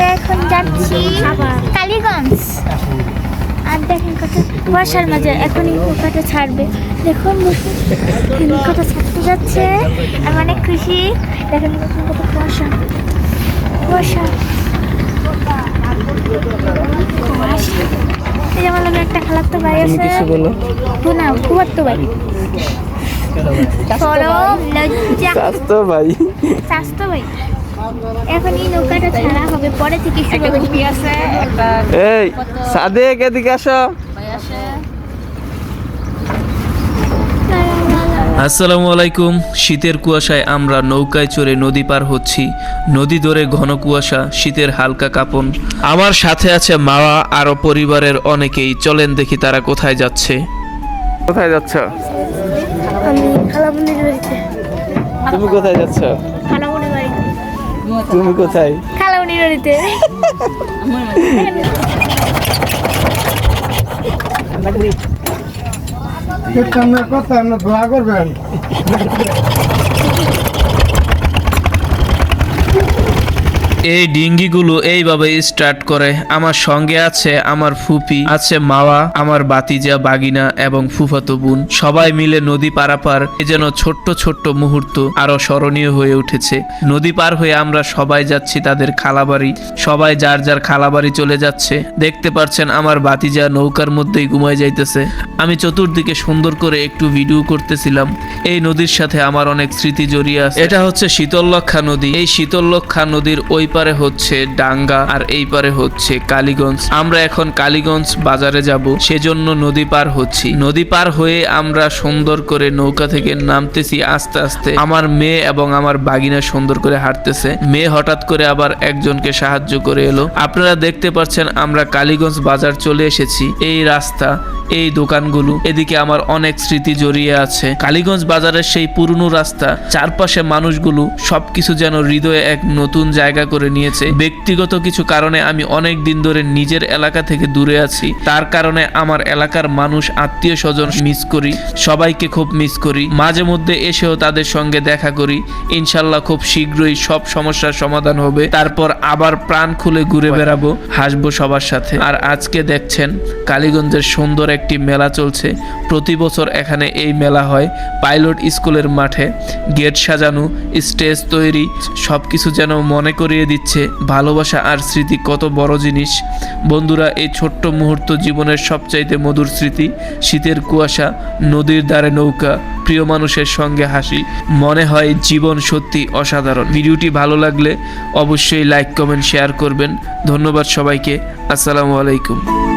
আমরা এখন যাচ্ছি কালীগঞ্জ। আর দেখেন কত কুয়াশার মাঝে এখনই নৌকাটা ছাড়বে। দেখুন দেখুন নৌকাটা ছাড়তে যাচ্ছে। আমি অনেক খুশি। দেখেন দেখুন কত কুয়াশা। কুয়াশা। কুয়াশা। এই যেমন আমার একটা খালাতো ভাই তুমি আছে। না স্বাস্থ্য ভাই। স্বাস্থ্য ভাই। এখন এই নৌকাটা ছাড়া হবে পরে থেকে শুরু হবে। আছে? একটা এই সাদেক এদিকে আসো। আসসালামু আলাইকুম। শীতের কুয়াশায় আমরা নৌকায় চড়ে নদী পার হচ্ছি। নদী ধরে ঘন কুয়াশা শীতের হালকা কাপন। আমার সাথে আছে মাওয়া আরও পরিবারের অনেকেই। চলেন দেখি তারা কোথায় যাচ্ছে। কোথায় যাচ্ছ? আমি খালামুনির বাড়িতে। তুমি কোথায় যাচ্ছ? তুমি কোথায়? বাড়িতে সামনে কথা আমরা দোয়া করবেন এই ডিঙ্গিগুলো এইভাবে স্টার্ট করে। আমার সঙ্গে আছে আমার ফুপি, আছে মাওয়া, আমার বাতিজা, বাগিনা এবং ফুফাতো বোন। সবাই মিলে নদী পারাপার এ যেন ছোট্ট ছোট্ট মুহূর্ত আরও স্মরণীয় হয়ে উঠেছে। নদী পার হয়ে আমরা সবাই যাচ্ছি তাদের খালাবাড়ি। সবাই যার যার খালাবাড়ি চলে যাচ্ছে। দেখতে পারছেন আমার বাতিজা নৌকার মধ্যেই ঘুমায় যাইতেছে। আমি চতুর্দিকে সুন্দর করে একটু ভিডিও করতেছিলাম। এই নদীর সাথে আমার অনেক স্মৃতি জড়িয়ে আছে। এটা হচ্ছে শীতললক্ষা নদী। এই শীতললক্ষা নদীর ওই পারে হচ্ছে ডাঙ্গা আর এই পারে হচ্ছে কালীগঞ্জ। আমরা এখন কালীগঞ্জ বাজারে যাব, সেজন্য নদী পার হচ্ছি। নদী পার হয়ে আমরা সুন্দর করে নৌকা থেকে নামতেছি আস্তে আস্তে। আমার মেয়ে এবং আমার বাগিনা সুন্দর করে হাঁটতেছে। মেয়ে হঠাৎ করে আবার একজনকে সাহায্য করে এলো। আপনারা দেখতে পাচ্ছেন আমরা কালীগঞ্জ বাজার চলে এসেছি। এই রাস্তা এই দোকানগুলো। এদিকে আমার অনেক স্মৃতি জড়িয়ে আছে। কালীগঞ্জ বাজারের সেই পুরনো রাস্তা চারপাশে মানুষগুলো সবকিছু যেন হৃদয়ে এক নতুন জায়গা করে নিয়েছে। ব্যক্তিগত কিছু কারণে আমি অনেক দিন ধরে নিজের এলাকা থেকে দূরে আছি। তার কারণে আমার এলাকার মানুষ, আত্মীয় স্বজন মিস করি, সবাইকে খুব মিস করি। মাঝে মধ্যে এসেও তাদের সঙ্গে দেখা করি। ইনশাল্লাহ খুব শীঘ্রই সব সমস্যার সমাধান হবে। তারপর আবার প্রাণ খুলে ঘুরে বেড়াবো, হাসবো সবার সাথে। আর আজকে দেখছেন কালীগঞ্জের সুন্দর একটি মেলা চলছে। প্রতি বছর এখানে এই মেলা হয়। পাইলট স্কুলের মাঠে গেট সাজানো, স্টেজ তৈরি সব কিছু যেন মনে করিয়ে দিচ্ছে ভালোবাসা আর স্মৃতি। কত বড় জিনিস। বন্ধুরা, এই ছোট্ট মুহূর্ত জীবনের সবচাইতে মধুর স্মৃতি। শীতের কুয়াশা, নদীর ধারে নৌকা, প্রিয় মানুষের সঙ্গে হাসি। মনে হয় জীবন সত্যি অসাধারণ। ভিডিওটি ভালো লাগলে অবশ্যই লাইক, কমেন্ট, শেয়ার করবেন। ধন্যবাদ সবাইকে। আসসালামু আলাইকুম।